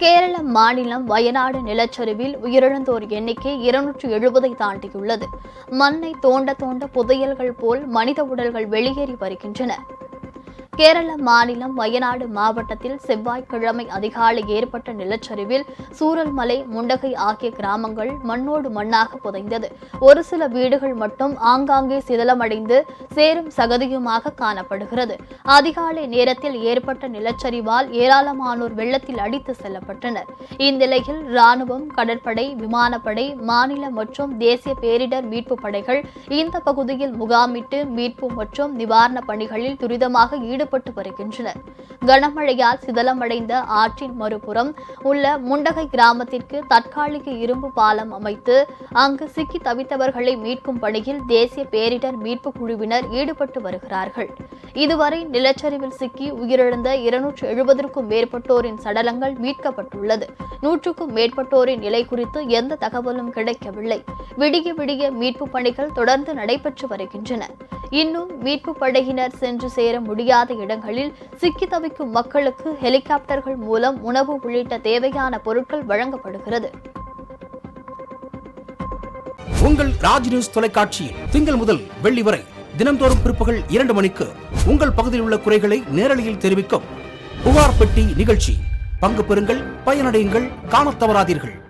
கேரள மாநிலம் வயநாடு நிலச்சரிவில் உயிரிழந்தோர் எண்ணிக்கை இருநூற்று எழுபதை தாண்டியுள்ளது. மண்ணை தோண்ட தோண்ட புதையல்கள் போல் மனித உடல்கள் வெளியேறி வருகின்றன. கேரள மாநிலம் வயநாடு மாவட்டத்தில் செவ்வாய்க்கிழமை அதிகாலை ஏற்பட்ட நிலச்சரிவில் சூரல்மலை முண்டகை ஆகிய கிராமங்கள் மண்ணோடு மண்ணாக புதைந்தது. ஒரு சில வீடுகள் மட்டும் ஆங்காங்கே சிதலமடைந்து சேரும் சகதியுமாக காணப்படுகிறது. அதிகாலை நேரத்தில் ஏற்பட்ட நிலச்சரிவால் ஏராளமானோர் வெள்ளத்தில் அடித்து செல்லப்பட்டனர். இந்நிலையில் ராணுவம் கடற்படை விமானப்படை மாநில மற்றும் தேசிய பேரிடர் மீட்பு படைகள் இந்த பகுதியில் முகாமிட்டு மீட்பு மற்றும் நிவாரணப் பணிகளில் துரிதமாக ஈடுபட்டு ஈடுபட்டு வருகின்றனர். கனமழையால் சிதலமடைந்த ஆற்றின் மறுபுறம் உள்ள முண்டகை கிராமத்திற்கு தற்காலிக இரும்பு பாலம் அமைத்து அங்கு சிக்கி தவித்தவர்களை மீட்கும் பணியில் தேசிய பேரிடர் மீட்பு குழுவினர் ஈடுபட்டு வருகிறார்கள். இதுவரை நிலச்சரிவில் சிக்கி உயிரிழந்த இருநூற்று எழுபதற்கும் மேற்பட்டோரின் சடலங்கள் மீட்கப்பட்டுள்ளது. நூற்றுக்கும் மேற்பட்டோரின் நிலை குறித்து எந்த தகவலும் கிடைக்கவில்லை. விடிய விடிய மீட்பு பணிகள் தொடர்ந்து நடைபெற்று வருகின்றன. இன்னும் மீட்பு படையினர் சென்று சேர முடியாத இடங்களில் சிக்கி தவிக்கும் மக்களுக்கு ஹெலிகாப்டர்கள் மூலம் உணவு உள்ளிட்ட தேவையான பொருட்கள் வழங்கப்படுகிறது. உங்கள் ராஜ் நியூஸ் தொலைக்காட்சியில் திங்கள் முதல் வெள்ளி வரை தினம்தோறும் பிற்பகல் இரண்டு மணிக்கு உங்கள் பகுதியில் உள்ள குறைகளை நேரலையில் தெரிவிக்கும் புகார் பெட்டி நிகழ்ச்சி. பங்கு பெறுங்கள் பயனடையுங்கள் காணத் தவறாதீர்கள்.